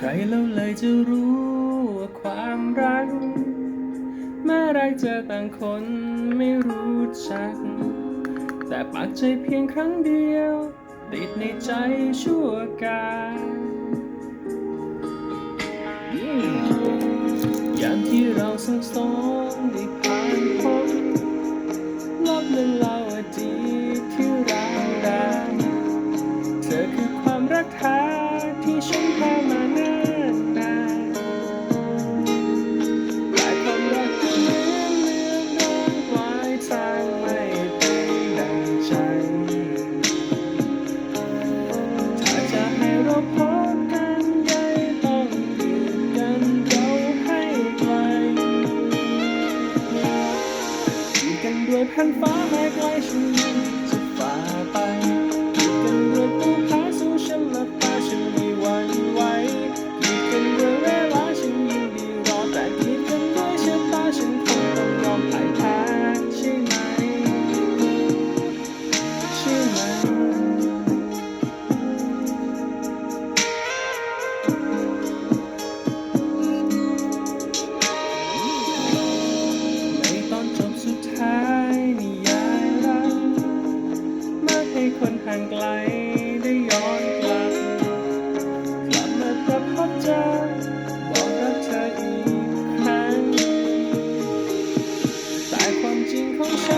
ใครเล้วเลยจะรู้ว่าความรักเมื่อไรจะต่างคนไม่รู้จัก แต่ปักใจเพียงครั้งเดียว ติดในใจชั่วกาลยามที่เราสังสองได้ผ่านพ้น ด้วยพันฟ้าแม้ไกลฉันจะฝ่าไป คนห่างไกลได้ย้อนกลับ กลับมาประพบเจอบอกรักเธออีกครั้งแต่ความจริงของฉัน